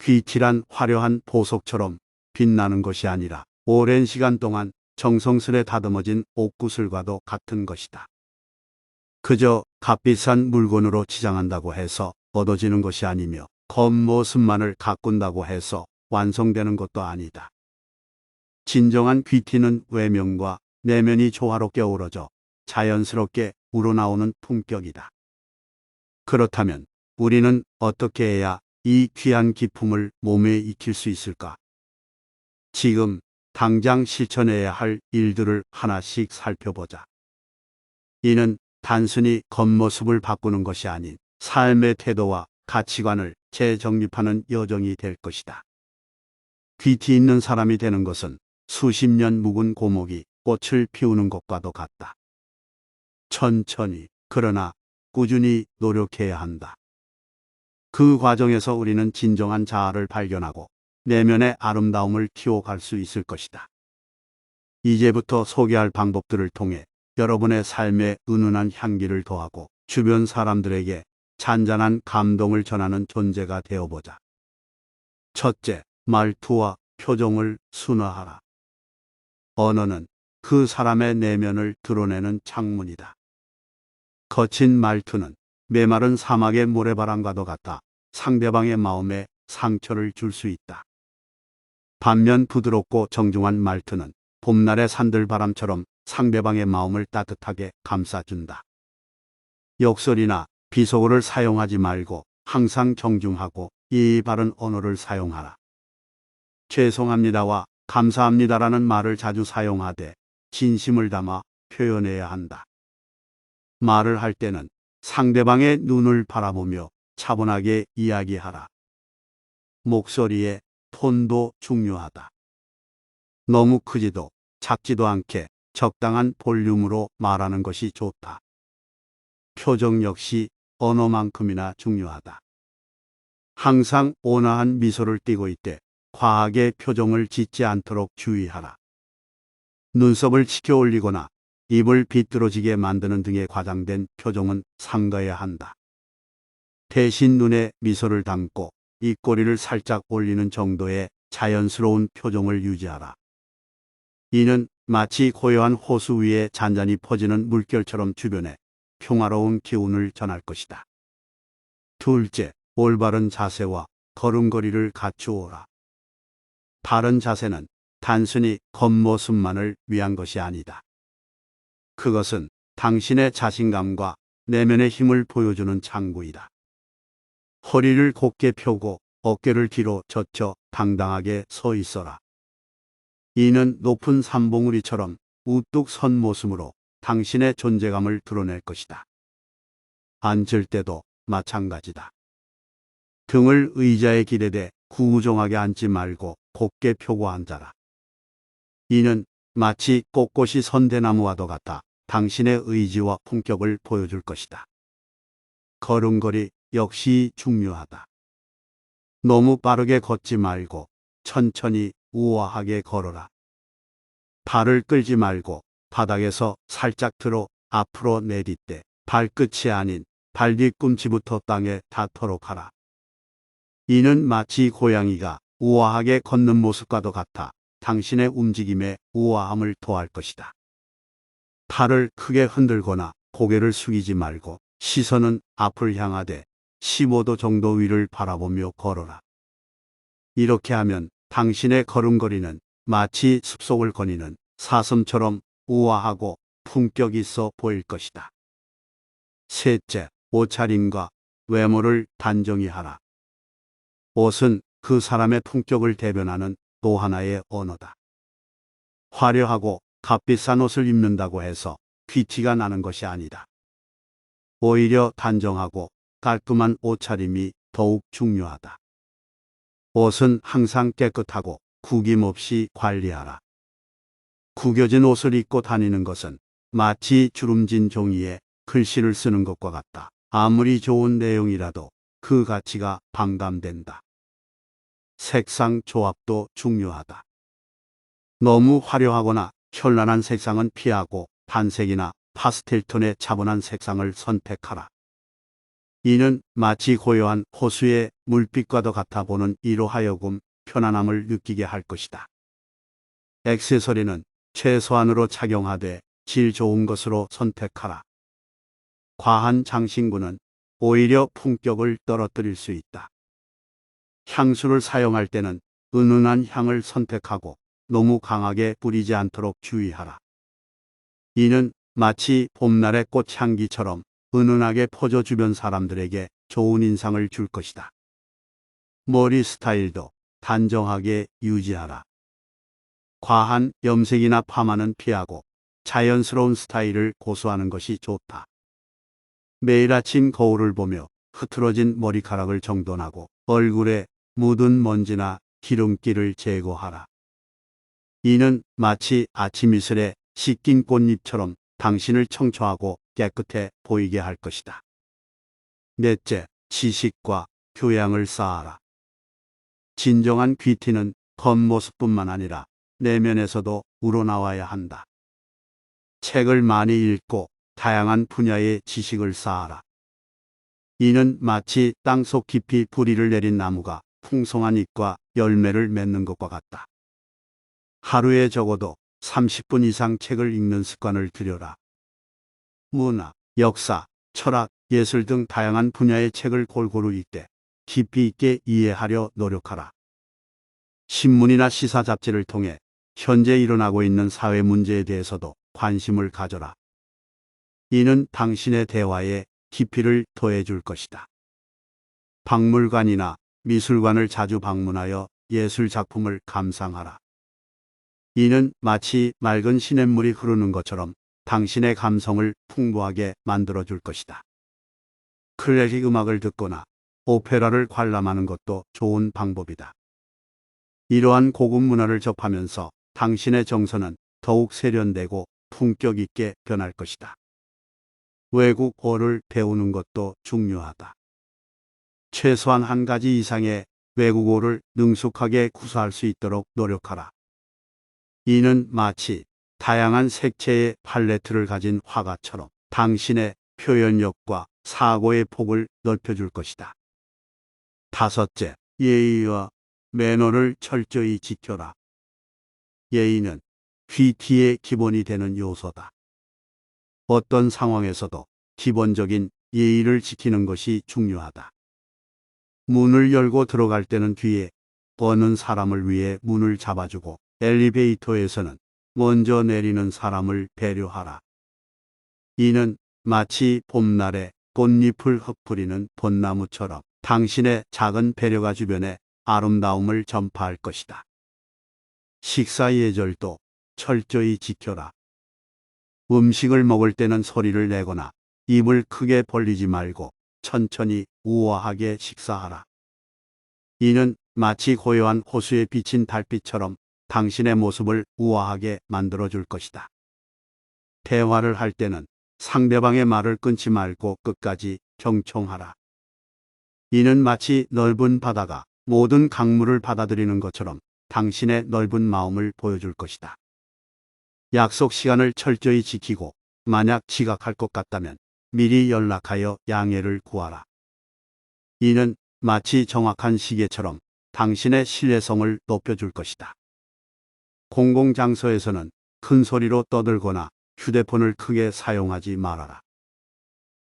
귀티란 화려한 보석처럼 빛나는 것이 아니라 오랜 시간 동안 정성스레 다듬어진 옥구슬과도 같은 것이다. 그저 값비싼 물건으로 치장한다고 해서 얻어지는 것이 아니며 겉모습만을 가꾼다고 해서 완성되는 것도 아니다. 진정한 귀티는 외면과 내면이 조화롭게 어우러져 자연스럽게 우러나오는 품격이다. 그렇다면 우리는 어떻게 해야 이 귀한 기품을 몸에 익힐 수 있을까? 지금 당장 실천해야 할 일들을 하나씩 살펴보자. 이는 단순히 겉모습을 바꾸는 것이 아닌 삶의 태도와 가치관을 재정립하는 여정이 될 것이다. 귀티 있는 사람이 되는 것은 수십 년 묵은 고목이 꽃을 피우는 것과도 같다. 천천히, 그러나 꾸준히 노력해야 한다. 그 과정에서 우리는 진정한 자아를 발견하고 내면의 아름다움을 키워갈 수 있을 것이다. 이제부터 소개할 방법들을 통해 여러분의 삶에 은은한 향기를 더하고 주변 사람들에게 잔잔한 감동을 전하는 존재가 되어보자. 첫째, 말투와 표정을 순화하라. 언어는 그 사람의 내면을 드러내는 창문이다. 거친 말투는 메마른 사막의 모래바람과도 같아 상대방의 마음에 상처를 줄 수 있다. 반면 부드럽고 정중한 말투는 봄날의 산들바람처럼 상대방의 마음을 따뜻하게 감싸준다. 욕설이나 비속어를 사용하지 말고 항상 정중하고 예의 바른 언어를 사용하라. 죄송합니다와 감사합니다라는 말을 자주 사용하되 진심을 담아 표현해야 한다. 말을 할 때는 상대방의 눈을 바라보며 차분하게 이야기하라. 목소리의 톤도 중요하다. 너무 크지도 작지도 않게 적당한 볼륨으로 말하는 것이 좋다. 표정 역시 언어만큼이나 중요하다. 항상 온화한 미소를 띠고 있되 과하게 표정을 짓지 않도록 주의하라. 눈썹을 치켜 올리거나 입을 비뚤어지게 만드는 등의 과장된 표정은 삼가야 한다. 대신 눈에 미소를 담고 입꼬리를 살짝 올리는 정도의 자연스러운 표정을 유지하라. 이는 마치 고요한 호수 위에 잔잔히 퍼지는 물결처럼 주변에 평화로운 기운을 전할 것이다. 둘째, 올바른 자세와 걸음걸이를 갖추어라. 바른 자세는 단순히 겉모습만을 위한 것이 아니다. 그것은 당신의 자신감과 내면의 힘을 보여주는 창구이다. 허리를 곧게 펴고 어깨를 뒤로 젖혀 당당하게 서 있어라. 이는 높은 산봉우리처럼 우뚝 선 모습으로 당신의 존재감을 드러낼 것이다. 앉을 때도 마찬가지다. 등을 의자에 기대되 구부정하게 앉지 말고 곧게 펴고 앉아라. 이는 마치 꼿꼿이 선대나무와도 같아 당신의 의지와 품격을 보여줄 것이다. 걸음걸이 역시 중요하다. 너무 빠르게 걷지 말고 천천히 우아하게 걸어라. 발을 끌지 말고 바닥에서 살짝 들어 앞으로 내딛되 발끝이 아닌 발 뒤꿈치부터 땅에 닿도록 하라. 이는 마치 고양이가 우아하게 걷는 모습과도 같아 당신의 움직임에 우아함을 더할 것이다. 팔을 크게 흔들거나 고개를 숙이지 말고 시선은 앞을 향하되 15도 정도 위를 바라보며 걸어라. 이렇게 하면 당신의 걸음걸이는 마치 숲속을 거니는 사슴처럼 우아하고 품격 있어 보일 것이다. 셋째, 옷차림과 외모를 단정히 하라. 옷은 그 사람의 품격을 대변하는 또 하나의 언어다. 화려하고 값비싼 옷을 입는다고 해서 귀티가 나는 것이 아니다. 오히려 단정하고 깔끔한 옷차림이 더욱 중요하다. 옷은 항상 깨끗하고 구김없이 관리하라. 구겨진 옷을 입고 다니는 것은 마치 주름진 종이에 글씨를 쓰는 것과 같다. 아무리 좋은 내용이라도 그 가치가 반감된다. 색상 조합도 중요하다. 너무 화려하거나 현란한 색상은 피하고 단색이나 파스텔 톤의 차분한 색상을 선택하라. 이는 마치 고요한 호수의 물빛과도 같아 보는 이로 하여금 편안함을 느끼게 할 것이다. 액세서리는 최소한으로 착용하되 질 좋은 것으로 선택하라. 과한 장신구는 오히려 품격을 떨어뜨릴 수 있다. 향수를 사용할 때는 은은한 향을 선택하고 너무 강하게 뿌리지 않도록 주의하라. 이는 마치 봄날의 꽃향기처럼 은은하게 퍼져 주변 사람들에게 좋은 인상을 줄 것이다. 머리 스타일도 단정하게 유지하라. 과한 염색이나 파마는 피하고 자연스러운 스타일을 고수하는 것이 좋다. 매일 아침 거울을 보며 흐트러진 머리카락을 정돈하고 얼굴에 묻은 먼지나 기름기를 제거하라. 이는 마치 아침 이슬에 씻긴 꽃잎처럼 당신을 청초하고 깨끗해 보이게 할 것이다. 넷째, 지식과 교양을 쌓아라. 진정한 귀티는 겉모습뿐만 아니라 내면에서도 우러나와야 한다. 책을 많이 읽고 다양한 분야의 지식을 쌓아라. 이는 마치 땅속 깊이 뿌리를 내린 나무가 풍성한 잎과 열매를 맺는 것과 같다. 하루에 적어도 30분 이상 책을 읽는 습관을 들여라. 문화, 역사, 철학, 예술 등 다양한 분야의 책을 골고루 읽되 깊이 있게 이해하려 노력하라. 신문이나 시사 잡지를 통해 현재 일어나고 있는 사회 문제에 대해서도 관심을 가져라. 이는 당신의 대화에 깊이를 더해 줄 것이다. 박물관이나 미술관을 자주 방문하여 예술 작품을 감상하라. 이는 마치 맑은 시냇물이 흐르는 것처럼 당신의 감성을 풍부하게 만들어 줄 것이다. 클래식 음악을 듣거나 오페라를 관람하는 것도 좋은 방법이다. 이러한 고급 문화를 접하면서 당신의 정서는 더욱 세련되고 품격 있게 변할 것이다. 외국어를 배우는 것도 중요하다. 최소한 한 가지 이상의 외국어를 능숙하게 구사할 수 있도록 노력하라. 이는 마치 다양한 색채의 팔레트를 가진 화가처럼 당신의 표현력과 사고의 폭을 넓혀줄 것이다. 다섯째, 예의와 매너를 철저히 지켜라. 예의는 귀티의 기본이 되는 요소다. 어떤 상황에서도 기본적인 예의를 지키는 것이 중요하다. 문을 열고 들어갈 때는 뒤에 버는 사람을 위해 문을 잡아주고 엘리베이터에서는 먼저 내리는 사람을 배려하라. 이는 마치 봄날에 꽃잎을 흩뿌리는 벚나무처럼 당신의 작은 배려가 주변에 아름다움을 전파할 것이다. 식사 예절도 철저히 지켜라. 음식을 먹을 때는 소리를 내거나 입을 크게 벌리지 말고 천천히 우아하게 식사하라. 이는 마치 고요한 호수에 비친 달빛처럼 당신의 모습을 우아하게 만들어 줄 것이다. 대화를 할 때는 상대방의 말을 끊지 말고 끝까지 경청하라. 이는 마치 넓은 바다가 모든 강물을 받아들이는 것처럼 당신의 넓은 마음을 보여줄 것이다. 약속 시간을 철저히 지키고 만약 지각할 것 같다면 미리 연락하여 양해를 구하라. 이는 마치 정확한 시계처럼 당신의 신뢰성을 높여줄 것이다. 공공장소에서는 큰 소리로 떠들거나 휴대폰을 크게 사용하지 말아라.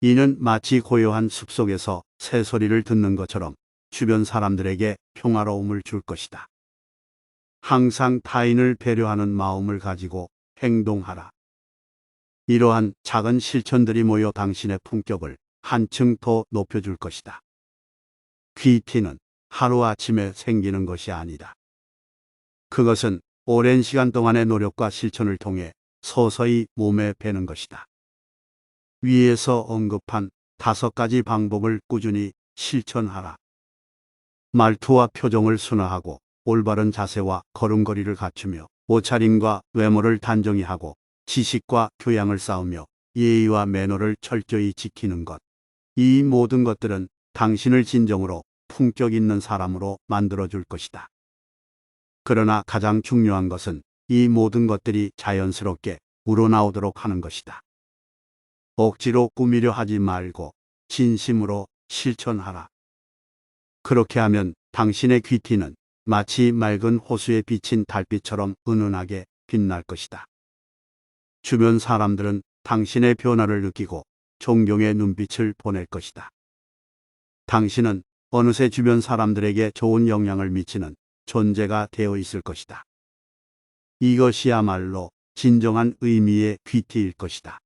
이는 마치 고요한 숲속에서 새소리를 듣는 것처럼 주변 사람들에게 평화로움을 줄 것이다. 항상 타인을 배려하는 마음을 가지고 행동하라. 이러한 작은 실천들이 모여 당신의 품격을 한층 더 높여줄 것이다. 귀티는 하루아침에 생기는 것이 아니다. 그것은 오랜 시간 동안의 노력과 실천을 통해 서서히 몸에 배는 것이다. 위에서 언급한 다섯 가지 방법을 꾸준히 실천하라. 말투와 표정을 순화하고 올바른 자세와 걸음걸이를 갖추며 옷차림과 외모를 단정히 하고 지식과 교양을 쌓으며 예의와 매너를 철저히 지키는 것. 이 모든 것들은 당신을 진정으로 품격 있는 사람으로 만들어줄 것이다. 그러나 가장 중요한 것은 이 모든 것들이 자연스럽게 우러나오도록 하는 것이다. 억지로 꾸미려 하지 말고 진심으로 실천하라. 그렇게 하면 당신의 귀티는 마치 맑은 호수에 비친 달빛처럼 은은하게 빛날 것이다. 주변 사람들은 당신의 변화를 느끼고 존경의 눈빛을 보낼 것이다. 당신은 어느새 주변 사람들에게 좋은 영향을 미치는 존재가 되어 있을 것이다. 이것이야말로 진정한 의미의 귀티일 것이다.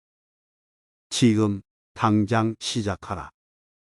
지금 당장 시작하라.